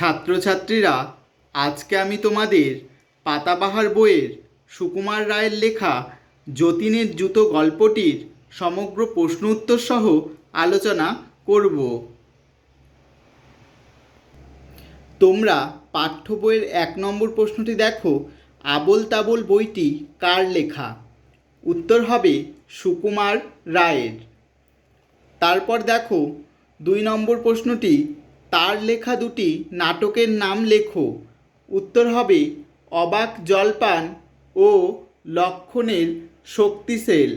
ছাত্রছাত্রীরা, আজকে আমি তোমাদের পাতাবাহার বইয়ের সুকুমার রায়ের লেখা যতীনের জুতো গল্পটির সমগ্র প্রশ্ন উত্তর সহ আলোচনা করব। তোমরা পাঠ্য বইয়ের এক নম্বর প্রশ্নটি দেখো, আবোল তাবোল বইটি কার লেখা? উত্তর হবে সুকুমার রায়ের। তারপর দেখো, দুই নম্বর প্রশ্নটি তার লেখা দুটি নাটকের নাম লেখো। উত্তর হবে অবাক জলপান ও লক্ষণের শক্তিসেল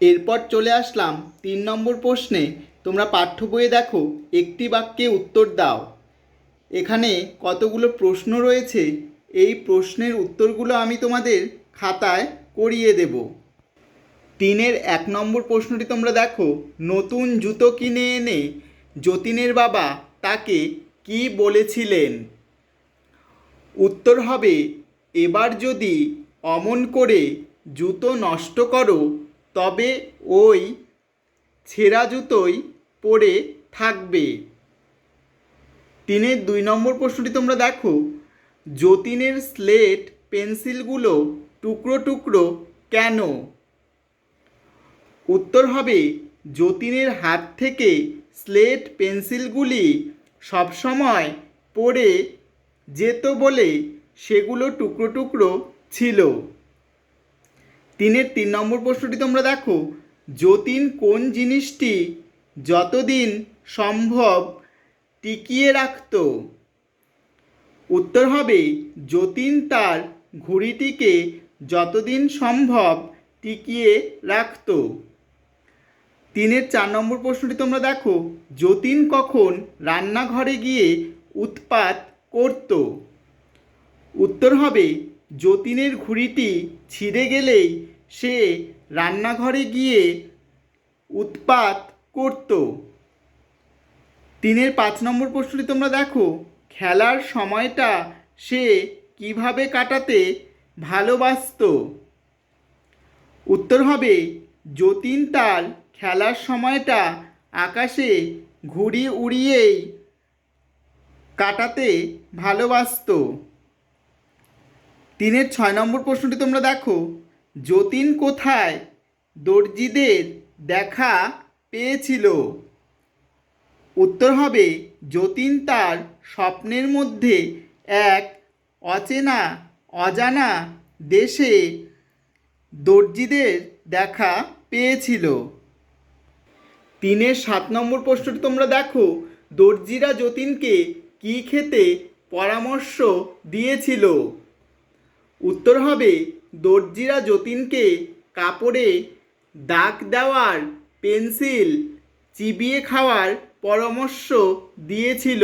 এরপর চলে আসলাম তিন নম্বর প্রশ্নে। তোমরা পাঠ্য বইয়ে দেখো, একটি বাক্যে উত্তর দাও। এখানে কতগুলো প্রশ্ন রয়েছে, এই প্রশ্নের উত্তরগুলো আমি তোমাদের খাতায় করিয়ে দেব। তিনের এক নম্বর প্রশ্নটি তোমরা দেখো, নতুন জুতো কিনে এনে যতীনের বাবা তাকে কি বলেছিলেন? উত্তর হবে, এবার যদি অমন করে জুতো নষ্ট করো, তবে ওই ছেঁড়া জুতোই পরে থাকবে। তিনের দুই নম্বর প্রশ্নটি তোমরা দেখো। যতীনের স্লেট পেন্সিলগুলো টুকরো টুকরো কেন? উত্তর হবে, যতীনের হাত থেকে স্লেট পেন্সিলগুলি সবসময় পড়ে যেত বলে সেগুলো টুকরো টুকরো ছিল। তিনের তিন নম্বর প্রশ্নটি তোমরা দেখো। যতীন কোন জিনিসটি যতদিন সম্ভব টিকিয়ে রাখত? উত্তর হবে, যতীন তার ঘড়িটিকে যতদিন সম্ভব টিকিয়ে রাখত। তিনের চার নম্বর প্রশ্নটি তোমরা দেখো। যতীন কখন রান্নাঘরে গিয়ে উৎপাত করত? উত্তর হবে, যতীনের ঘুড়িটি ছিঁড়ে গেলেই সে রান্নাঘরে গিয়ে উৎপাত করত। তিনের পাঁচ নম্বর প্রশ্নটি তোমরা দেখো, খেলার সময়টা সে কীভাবে কাটাতে ভালোবাসতো? উত্তর হবে, যতীন তার খেলার সময়টা আকাশে ঘুড়ি উড়িয়েই কাটাতে ভালোবাসতো। তিনের ছয় নম্বর প্রশ্নটি তোমরা দেখো। যতীন কোথায় দর্জিদের দেখা পেয়েছিল? উত্তর হবে, যতীন তার স্বপ্নের মধ্যে এক অচেনা, অজানা দেশে দর্জিদের দেখা পেয়েছিল। তিনের সাত নম্বর প্রশ্নটি তোমরা দেখো। দর্জিরা যতীনকে কী খেতে পরামর্শ দিয়েছিল? উত্তর হবে, দর্জিরা যতীনকে কাপড়ে দাগ দেওয়ার পেন্সিল চিবিয়ে খাওয়ার পরামর্শ দিয়েছিল।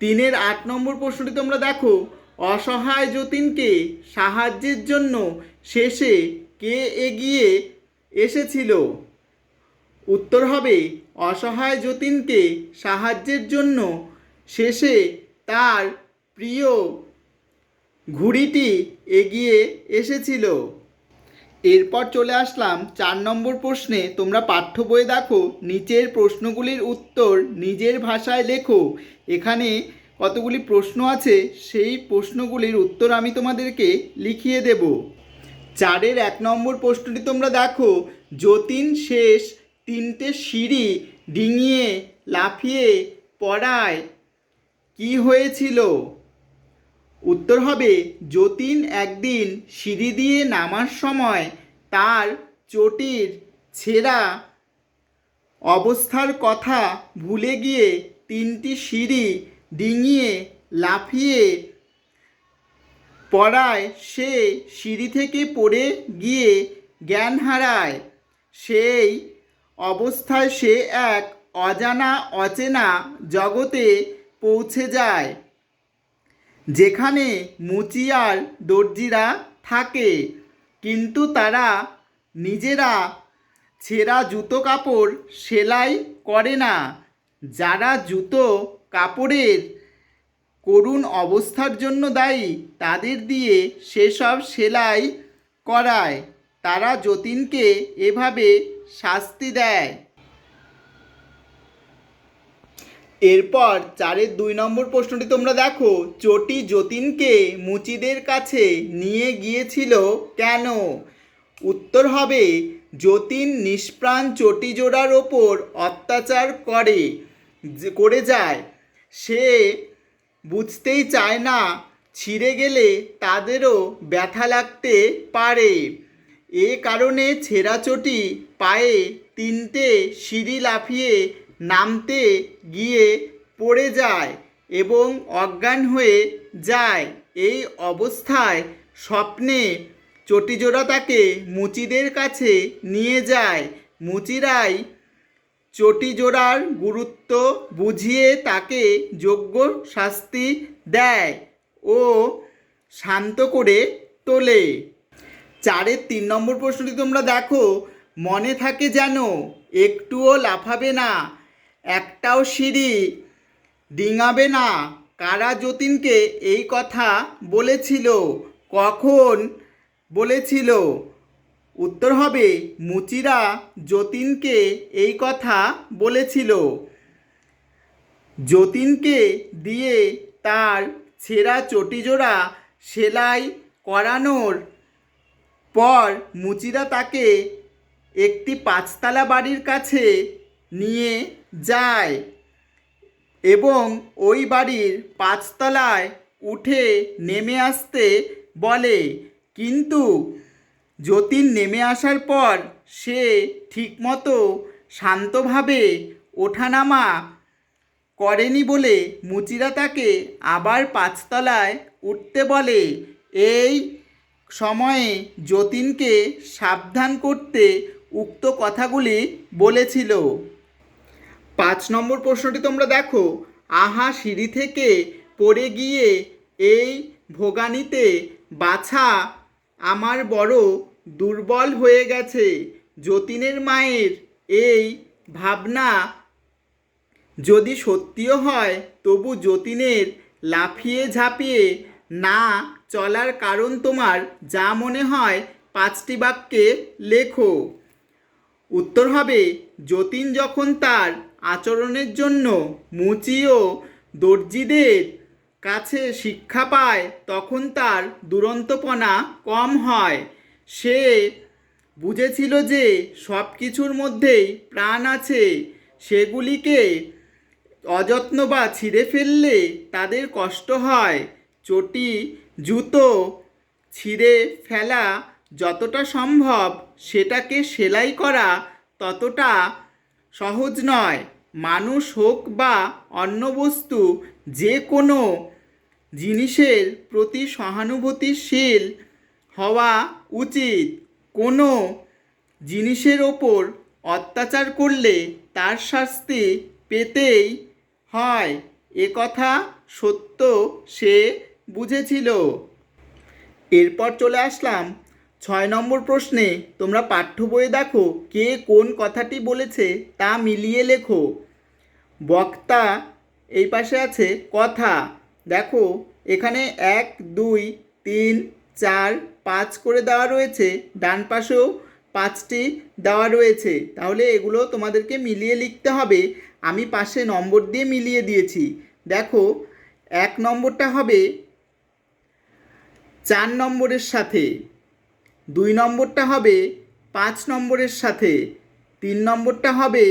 তিনের আট নম্বর প্রশ্নটি তোমরা দেখো, অসহায় যতীনকে সাহায্যের জন্য শেষে কে এগিয়ে এসেছিল? উত্তর হবে, অসহায় যতীনকে সাহায্যের জন্য। শেষে তার প্রিয় ঘুড়িটি এগিয়ে এসেছিল। এরপর চলে আসলাম চার নম্বর প্রশ্নে। তোমরা পাঠ্য বইয়ে দেখো, নিচের প্রশ্নগুলির উত্তর নিজের ভাষায় লেখো। এখানে কতগুলি প্রশ্ন আছে, সেই প্রশ্নগুলির উত্তর আমি তোমাদেরকে লিখিয়ে দেব। চারের এক নম্বর প্রশ্নটি তোমরা দেখো, যতীন শেষ তিনটে সিঁড়ি ডিঙিয়ে লাফিয়ে পড়ায়। কি হয়েছিল? উত্তর হবে, যতীন একদিন সিঁড়ি দিয়ে নামার সময় তার চটির ছেঁড়া অবস্থার কথা ভুলে গিয়ে তিনটি সিঁড়ি ডিঙিয়ে লাফিয়ে পড়ায়। সে সিঁড়ি থেকে পড়ে গিয়ে জ্ঞান হারায়। সেই অবস্থায় সে এক অজানা, অচেনা জগতে পৌঁছে যায়, যেখানে মুচিয়ার দর্জিরা থাকে। কিন্তু তারা নিজেরা ছেঁড়া জুতো কাপড় সেলাই করে না। যারা জুতো কাপড়ের করুণ অবস্থার জন্য দায়ী, তাদের দিয়ে সেসব সেলাই করায়। তারা যতীনকে এভাবে শাস্তি দেয়। এরপর চারের দুই নম্বর প্রশ্নটি তোমরা দেখো। চটি যতীনকে মুচিদের কাছে নিয়ে গিয়েছিল কেন? উত্তর হবে, যতীন নিষ্প্রাণ চটি জোড়ার ওপর অত্যাচার করে করে যায়। সে বুঝতেই চায় না, ছিঁড়ে গেলে তাদেরও ব্যথা লাগতে পারে। এ কারণে ছেঁড়া চটি পায়ে তিনটে সিঁড়ি লাফিয়ে নামতে গিয়ে পড়ে যায় এবং অজ্ঞান হয়ে যায়। এই অবস্থায় স্বপ্নে চটিজোড়া তাকে মুচিদের কাছে নিয়ে যায়। মুচিরাই চটিজোড়ার গুরুত্ব বুঝিয়ে তাকে যোগ্য শাস্তি দেয় ও শান্ত করে তোলে। চারের তিন নম্বর প্রশ্নটি তোমরা দেখো। মনে থাকে যেন একটুও লাফাবে না, একটাও সিঁড়ি ডিঙাবে না। কারা যতীনকে এই কথা বলেছিল? কখন বলেছিল? উত্তর হবে, মুচিরা যতীনকে এই কথা বলেছিল। যতীনকে দিয়ে তার ছেঁড়া চটিজোড়া সেলাই করানোর পর মুচিরা তাকে একটি পাঁচতলা বাড়ির কাছে নিয়ে যায় এবং ওই বাড়ির পাঁচতলায় উঠে নেমে আসতে বলে। কিন্তু যতীন নেমে আসার পর সে ঠিকমতো শান্তভাবে ওঠানামা করেনি বলে মুচিরা তাকে আবার পাঁচতলায় উঠতে বলে। এই সময়ে যতীনকে সাবধান করতে উক্ত কথাগুলি বলেছিল। পাঁচ নম্বর প্রশ্নটি তোমরা দেখো। আহা সিঁড়ি থেকে পড়ে গিয়ে এই ভোগানিতে বাছা আমার বড় দুর্বল হয়ে গেছে। যতীনের মায়ের এই ভাবনা যদি সত্যিও হয়, তবু যতীনের লাফিয়ে ঝাঁপিয়ে না চলার কারণ তোমার যা মনে হয় পাঁচটি বাক্যে লেখো। উত্তর হবে, যতীন যখন তার আচরণের জন্য মুচি ও দর্জিদের কাছে শিক্ষা পায়, তখন তার দুরন্তপনা কম হয়। সে বুঝেছিল যে সব কিছুর মধ্যেই প্রাণ আছে। সেগুলিকে অযত্ন বা ছিঁড়ে ফেললে তাদের কষ্ট হয়। চটি জুতো ছিঁড়ে ফেলা যতটা সম্ভব সেটাকে সেলাই করা ততটা সহজ নয়। মানুষ হোক বা অন্য বস্তু, যে কোনো জিনিসের প্রতি সহানুভূতিশীল হওয়া উচিত। কোনো জিনিসের ওপর অত্যাচার করলে তার শাস্তি পেতেই হয়। এ কথা সত্য সে বুঝেছিল। এরপর চলে আসলাম ছয় নম্বর প্রশ্নে। তোমরা পাঠ্য বইয়ে দেখো কে কোন কথাটি বলেছে তা মিলিয়ে লেখো। বক্তা এই পাশে আছে, কথা। দেখো, এখানে এক, দুই, তিন, চার, পাঁচ করে দেওয়া রয়েছে। ডান পাশেও পাঁচটি দেওয়া রয়েছে। তাহলে এগুলো তোমাদেরকে মিলিয়ে লিখতে হবে। আমি পাশে নম্বর দিয়ে মিলিয়ে দিয়েছি। দেখো, এক নম্বরটা হবে চার নম্বরের সাথে। দুই নম্বরটা হবে পাঁচ নম্বরের সাথে। তিন নম্বরটা হবে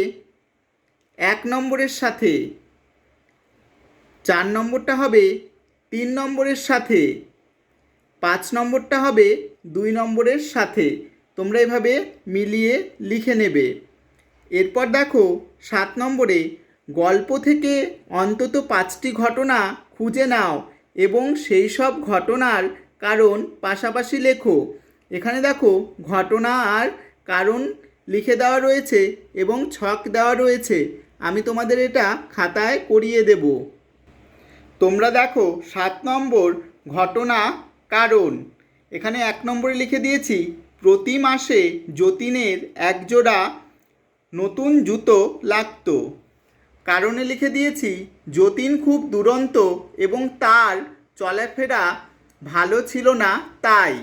এক নম্বরের সাথে। চার নম্বরটা হবে তিন নম্বরের সাথে। পাঁচ নম্বরটা হবে দুই নম্বরের সাথে। তোমরা এভাবে মিলিয়ে লিখে নেবে। এরপর দেখো, সাত নম্বরে গল্প থেকে অন্তত পাঁচটি ঘটনা খুঁজে নাও এবং সেই সব ঘটনার কারণ পাশাপাশি লেখো। এখানে দেখো, ঘটনা আর কারণ লিখে দেওয়া রয়েছে এবং ছক দেওয়া রয়েছে। আমি তোমাদের এটা খাতায় করিয়ে দেব। তোমরা দেখো, সাত নম্বর, ঘটনা, কারণ। এখানে এক নম্বরে লিখে দিয়েছি, প্রতি মাসে যতীনের একজোড়া নতুন জুতো লাগতো। কারণে লিখে দিয়েছি, যতীন খুব দুরন্ত এবং তার চলাফেরা ভালো ছিল না তাই।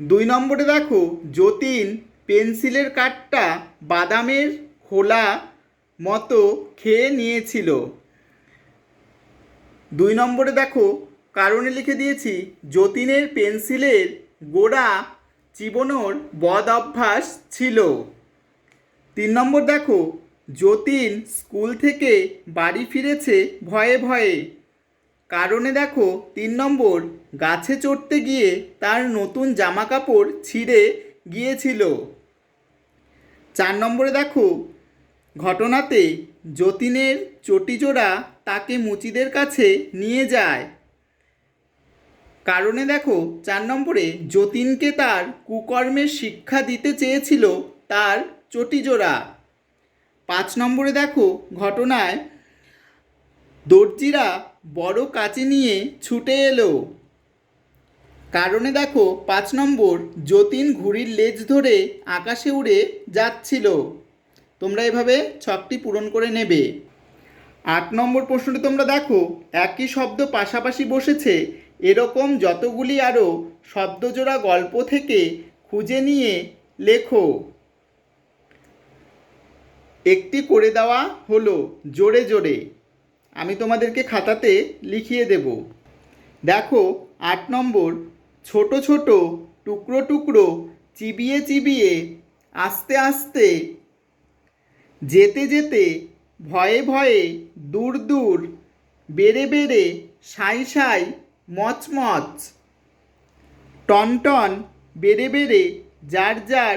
দুই নম্বরে দেখো, যতীন পেন্সিলের কাঠটা বাদামের খোলা মতো খেয়ে নিয়েছিল। দুই নম্বরে দেখো, কারণে লিখে দিয়েছি, যতীনের পেন্সিলের গোড়া চিবনোর বদ অভ্যাস ছিল। তিন নম্বর দেখো, যতীন স্কুল থেকে বাড়ি ফিরেছে ভয়ে ভয়ে। কারণে দেখো, তিন নম্বর, গাছে চড়তে গিয়ে তার নতুন জামা কাপড় ছিঁড়ে গিয়েছিল। চার নম্বরে দেখো, ঘটনাতে যতীনের চটিজোড়া তাকে মুচিদের কাছে নিয়ে যায়। কারণে দেখো, চার নম্বরে যতীনকে তার কুকর্মের শিক্ষা দিতে চেয়েছিল তার চটিজোড়া। পাঁচ নম্বরে দেখো, ঘটনায় দর্জিরা বড় কাচি নিয়ে ছুটে এলো। কারণে দেখো পাঁচ নম্বর যতীন ঘুড়ির লেজ ধরে আকাশে উড়ে যাচ্ছিল। তোমরা এভাবে ছকটি পূরণ করে নেবে। আট নম্বর প্রশ্নটি তোমরা দেখো, একই শব্দ পাশাপাশি বসেছে, এরকম যতগুলি আরও শব্দজোড়া গল্প থেকে খুঁজে নিয়ে লেখো। একটি করে দেওয়া হলো, জোরে জোরে। আমি তোমাদেরকে খাতাতে লিখিয়ে দেব। দেখো, আট নম্বর, ছোট ছোট, টুকরো টুকরো, চিবিয়ে চিবিয়ে, আস্তে আস্তে, যেতে যেতে, ভয়ে ভয়ে, দূর দূর, বেড়ে বেড়ে, সাই সাই মচমচ টনটন বেড়ে বেড়ে, যার যার,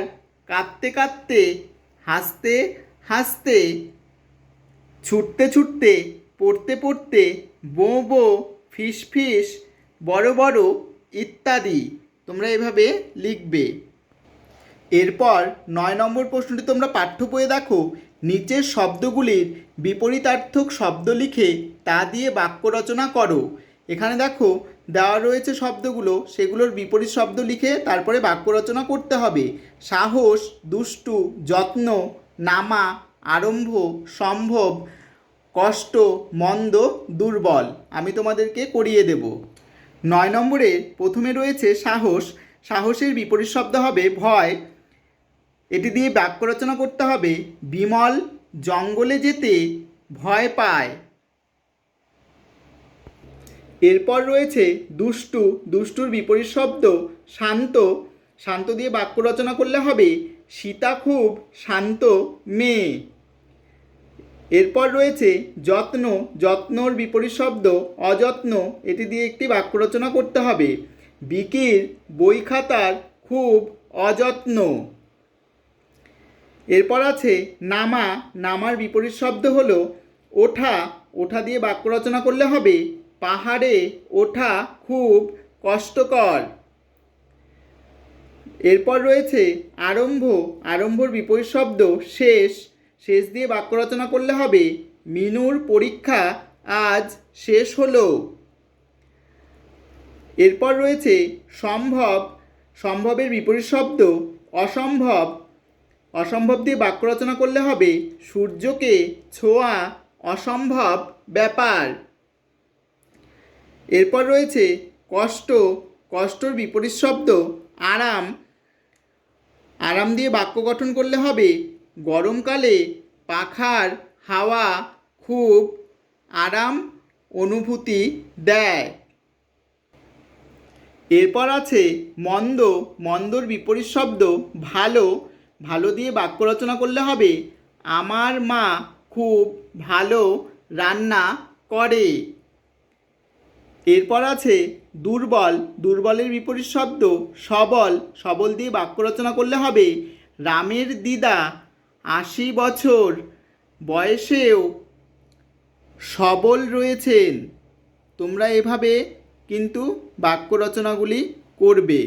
কাঁদতে কাঁদতে, হাসতে হাসতে, ছুটতে ছুটতে পড়তে পড়তে বো বো, ফিস ফিস, বড় বড় ইত্যাদি তোমরা এভাবে লিখবে। এরপর নয় নম্বর প্রশ্নটি তোমরা পাঠ্য বইয়ে দেখো। নিচের শব্দগুলির বিপরীতার্থক শব্দ লিখে তা দিয়ে বাক্য রচনা করো। এখানে দেখো, দেওয়া রয়েছে শব্দগুলো, সেগুলোর বিপরীত শব্দ লিখে তারপরে বাক্য রচনা করতে হবে। সাহস, দুষ্টু, যত্ন, নামা, আরম্ভ, সম্ভব কষ্ট, মন্দ, দুর্বল আমি তোমাদেরকে করিয়ে দেব। নয় নম্বরে প্রথমে রয়েছে সাহস। সাহসের বিপরীত শব্দ হবে ভয়। এটি দিয়ে বাক্য রচনা করতে হবে, বিমল জঙ্গলে যেতে ভয় পায়। এরপর রয়েছে দুষ্টু। দুষ্টুর বিপরীত শব্দ শান্ত। শান্ত দিয়ে বাক্য রচনা করলে হবে, সীতা খুব শান্ত মেয়ে। এরপর রয়েছে যত্ন, যত্নর বিপরীত শব্দ, অযত্ন। এটি দিয়ে একটি বাক্য রচনা করতে হবে। বিকির, বই খাতার খুব অযত্ন। এরপর আছে নামা। নামার বিপরীত শব্দ হলো ওঠা। ওঠা দিয়ে বাক্য রচনা করলে হবে পাহাড়ে ওঠা খুব কষ্টকর। এরপর রয়েছে আরম্ভ। আরম্ভর বিপরীত শব্দ শেষ। শেষ দিয়ে বাক্য রচনা করলে হবে, মিনুর পরীক্ষা আজ শেষ হলো। এরপর রয়েছে, সম্ভব, সম্ভবের বিপরীত শব্দ, অসম্ভব। অসম্ভব দিয়ে বাক্য রচনা করলে হবে, সূর্যকে ছোঁয়া, অসম্ভব ব্যাপার। এরপর রয়েছে, কষ্ট, কষ্টর বিপরীত শব্দ, আরাম। আরাম দিয়ে বাক্য গঠন করলে হবে গরমকালে পাখার হাওয়া খুব আরাম অনুভূতি দেয়। এরপর আছে মন্দ, মন্দর বিপরীত শব্দ, ভালো। ভালো দিয়ে বাক্য রচনা করলে হবে, আমার মা খুব ভালো রান্না করে। এরপর আছে দুর্বল, দুর্বলের বিপরীত শব্দ, সবল। সবল দিয়ে বাক্য রচনা করলে হবে, রামের দিদা আশি বছর বয়সেও সবল রয়েছেন। তোমরা এভাবে কিন্তু বাক্য রচনাগুলি করবে।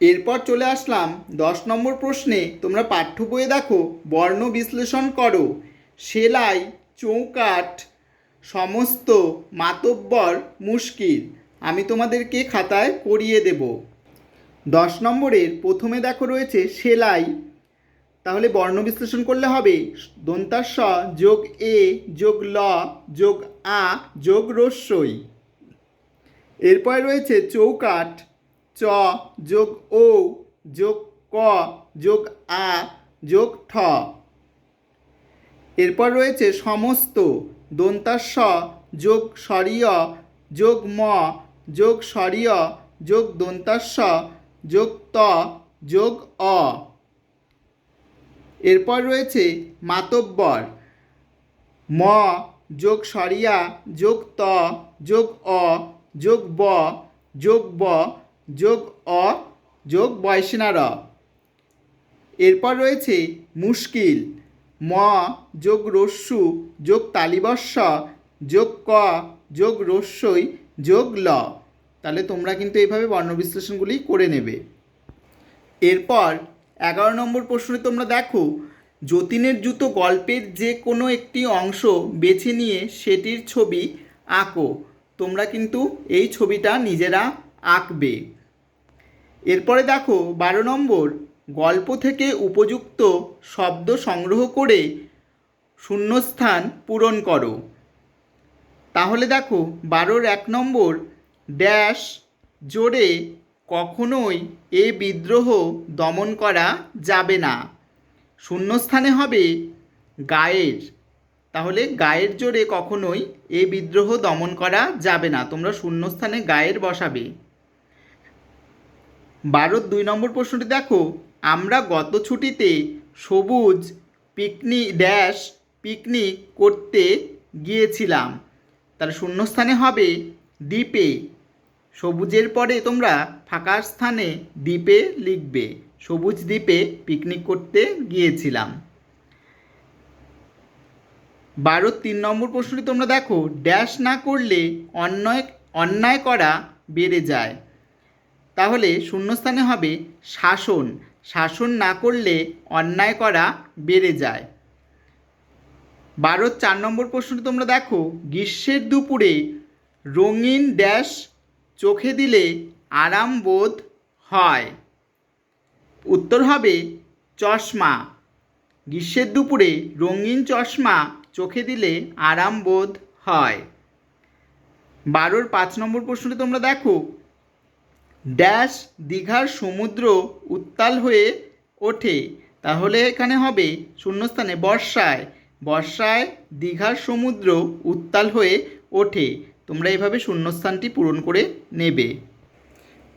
এরপর চলে আসলাম দশ নম্বর প্রশ্নে। তোমরা পাঠ্য বইয়ে দেখো, বর্ণ বিশ্লেষণ করো। সেলাই, চৌকাঠ, সমস্ত মাতব্বর মুশকিল। আমি তোমাদেরকে খাতায় করিয়ে দেব। দশ নম্বরের প্রথমে দেখো রয়েছে সেলাই তাহলে বর্ণ বিশ্লেষণ করলে হবে। দন্তাস যোগ এ যোগ ল যোগ আ যোগ রস্যই। এরপরে রয়েছে চৌকাঠ, চ যোগ ও, যোগ ক, যোগ আ, যোগ ঠ। এরপর রয়েছে সমস্ত দন্তাস্ব যোগ স্বরীয়, যোগ ম, যোগ স্বরীয়, যোগ দন্তাস্ব যোগ ত, যোগ অ। এরপর রয়েছে মাতব্বর। ম যোগ সরিয়া যোগ ত যোগ অ যোগ ব যোগ ব যোগ অ যোগ বয়সিনার। এরপর রয়েছে মুশকিল। ম যোগ রস্যু যোগ তালিবস্য যোগ ক যোগ রস্যই যোগ ল। তাহলে তোমরা কিন্তু এইভাবে বর্ণ বিশ্লেষণগুলি করে নেবে। এরপর এগারো নম্বর প্রশ্নে তোমরা দেখো, যতীনের জুতো গল্পের যে কোনো একটি অংশ বেছে নিয়ে সেটির ছবি আঁকো। তোমরা কিন্তু এই ছবিটা নিজেরা আঁকবে। এরপরে দেখো, বারো নম্বর, গল্প থেকে উপযুক্ত শব্দ সংগ্রহ করে শূন্যস্থান পূরণ করো। তাহলে দেখো, বারোর এক নম্বর, ড্যাশ, জোরে কখনোই এ বিদ্রোহ দমন করা যাবে না। শূন্যস্থানে হবে গায়ের। তাহলে গায়ের জোরে কখনোই এ বিদ্রোহ দমন করা যাবে না। তোমরা শূন্যস্থানে গায়ের বসাবে। বারোর দুই নম্বর প্রশ্নটি দেখো। আমরা গত ছুটিতে সবুজ পিকনিক ড্যাশ পিকনিক করতে গিয়েছিলাম। তার শূন্যস্থানে হবে দ্বীপে। সবুজের পরে তোমরা ফাঁকা স্থানে দ্বীপে লিখবে, সবুজ দ্বীপে পিকনিক করতে গিয়েছিলাম। বারো তিন নম্বর প্রশ্নটি তোমরা দেখো ড্যাশ না করলে অন্যায় অন্যায় করা বেড়ে যায়। তাহলে শূন্যস্থানে হবে শাসন শাসন না করলে অন্যায় করা বেড়ে যায়। বারোর চার নম্বর প্রশ্নটি তোমরা দেখো, গ্রীষ্মের দুপুরে রঙিন ড্যাশ চোখে দিলে আরাম বোধ হয়। উত্তর হবে চশমা। গ্রীষ্মের দুপুরে রঙিন চশমা চোখে দিলে আরাম বোধ হয়। বারোর পাঁচ নম্বর প্রশ্নটি তোমরা দেখো। ড্যাশ দীঘার সমুদ্র উত্তাল হয়ে ওঠে। তাহলে এখানে হবে শূন্যস্থানে বর্ষায়। বর্ষায় দীঘার সমুদ্র উত্তাল হয়ে ওঠে। তোমরা এভাবে শূন্যস্থানটি পূরণ করে নেবে।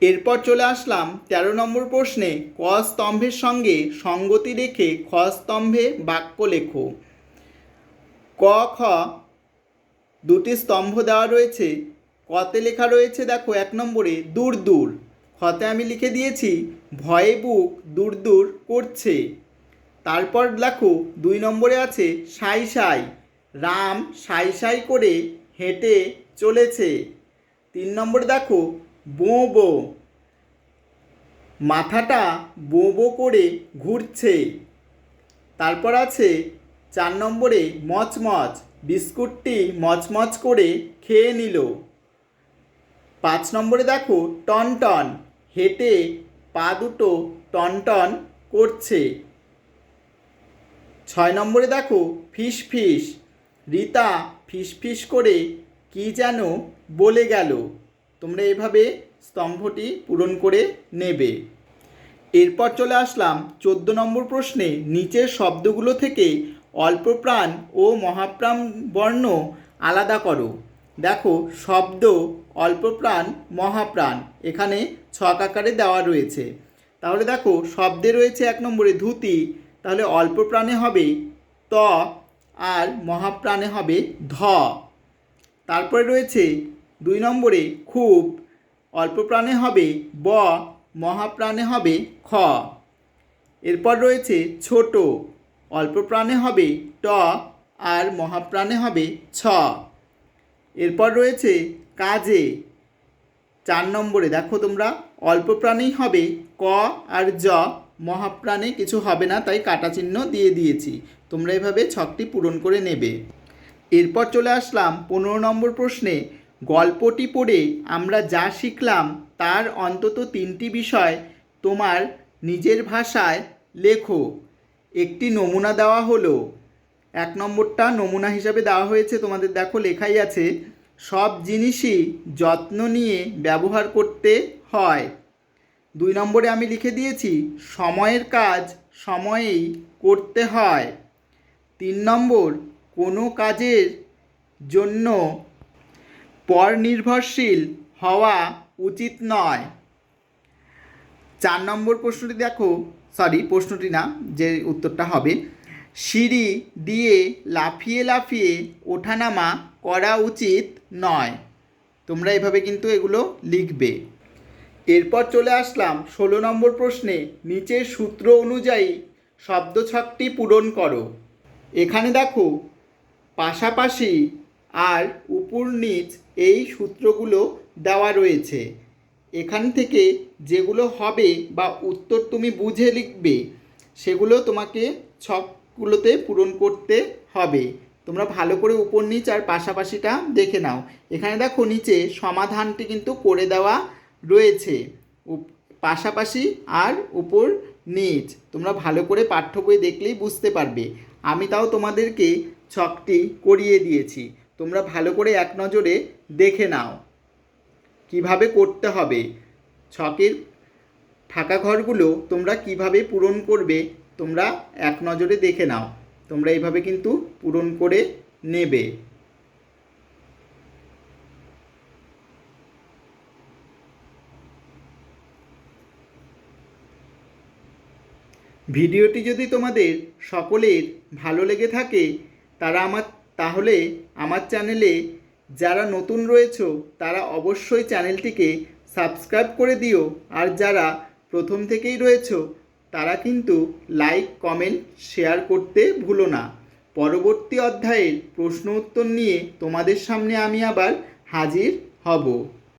এরপর চলে আসলাম তেরো নম্বর প্রশ্নে ক স্তম্ভের সঙ্গে সঙ্গতি রেখে খ স্তম্ভে বাক্য লেখো। ক, খ দুটি স্তম্ভ দেওয়া রয়েছে। কতে লেখা রয়েছে দেখো এক নম্বরে, দূর দূর। খতে আমি লিখে দিয়েছি, ভয়ে বুক, দূর দূর করছে। তারপর দেখো দুই নম্বরে আছে, সাই সাই। রাম সাই সাই করে হেঁটে চলেছে। তিন নম্বরে দেখো বো বো। মাথাটা বো বো করে ঘুরছে। তারপর আছে চার নম্বরে মচমচ, বিস্কুটটি মচমচ করে খেয়ে নিল। পাঁচ নম্বরে দেখো টন টন, হেঁটে পা দুটো টন টন করছে। ছয় নম্বরে দেখো ফিস ফিস, রিতা ফিস ফিস করে কি যেন বলে গেল। তোমরা এভাবে স্তম্ভটি পূরণ করে নেবে। এরপর চলে আসলাম চোদ্দ নম্বর প্রশ্নে। নিচের শব্দগুলো থেকে অল্পপ্রাণ ও মহাপ্রাণ বর্ণ আলাদা করো। দেখো, শব্দ, অল্পপ্রাণ, মহাপ্রাণ, এখানে ছক আকারে দেওয়া রয়েছে। তাহলে দেখো, শব্দে রয়েছে এক নম্বরে ধুতি, তাহলে অল্প প্রাণে হবে ত, আর মহাপ্রাণে হবে ধ। তারপরে রয়েছে দুই নম্বরে খুব অল্প প্রাণে হবে, ব মহাপ্রাণে হবে, খ। এরপর রয়েছে ছোট, অল্প প্রাণে হবে, ট আর মহাপ্রাণে হবে, ছ। এরপর রয়েছে কাজে, চার নম্বরে দেখো তোমরা, অল্প প্রাণেই হবে, ক আর জ, মহাপ্রাণে কিছু হবে না, তাই কাটা চিহ্ন দিয়ে দিয়েছি। তোমরা এভাবে ছকটি পূরণ করে নেবে। এরপর চলে আসলাম পনেরো নম্বর প্রশ্নে গল্পটি পড়ে আমরা যা শিখলাম তার অন্তত তিনটি বিষয় তোমার নিজের ভাষায় লেখো। একটি নমুনা দেওয়া হলো। এক নম্বরটা নমুনা হিসাবে দেওয়া হয়েছে, তোমাদের দেখো লেখাই আছে, সব জিনিসই যত্ন নিয়ে ব্যবহার করতে হয়। দুই নম্বরে আমি লিখে দিয়েছি, সময়ের কাজ সময়েই করতে হয়। তিন নম্বর, কোনো কাজের জন্য পর নির্ভরশীল হওয়া উচিত নয়। চার নম্বর প্রশ্নটি দেখো। সরি প্রশ্নটি না, যে উত্তরটা হবে। সিঁড়ি দিয়ে লাফিয়ে লাফিয়ে ওঠানামা করা উচিত নয়। তোমরা এভাবে কিন্তু এগুলো লিখবে। এরপর চলে আসলাম ষোলো নম্বর প্রশ্নে। নিচের সূত্র অনুযায়ী শব্দছকটি পূরণ করো। এখানে দেখো, পাশাপাশি আর উপর নিচ এই সূত্রগুলো দেওয়া রয়েছে। এখান থেকে যেগুলো হবে বা উত্তর তুমি বুঝে লিখবে, সেগুলো তোমাকে ছকগুলোতে পূরণ করতে হবে। তোমরা ভালো করে উপর নিচ আর পাশাপাশিটা দেখে নাও। এখানে দেখো নিচে সমাধানটি কিন্তু করে দেওয়া রয়েছে পাশাপাশি আর উপর নিচ। তোমরা ভালো করে পাঠ্য বই দেখলেই বুঝতে পারবে। আমি তাও তোমাদেরকে ছকটি করিয়ে দিয়েছি। তোমরা ভালো করে এক নজরে দেখে নাও। কীভাবে করতে হবে? ছকের ফাঁকা ঘরগুলো তোমরা কীভাবে পূরণ করবে? তোমরা এক নজরে দেখে নাও। তোমরা এইভাবে কিন্তু পূরণ করে নেবে। ভিডিওটি যদি তোমাদের সকলের ভালো লেগে থাকে, তারা আমার তাহলে আমার চ্যানেলে যারা নতুন রয়েছে, তারা অবশ্যই চ্যানেলটিকে সাবস্ক্রাইব করে দিও। আর যারা প্রথম থেকেই রয়েছে, তারা কিন্তু লাইক, কমেন্ট, শেয়ার করতে ভুলো না। পরবর্তী অধ্যায়ের প্রশ্ন উত্তর নিয়ে তোমাদের সামনে আমি আবার হাজির হব।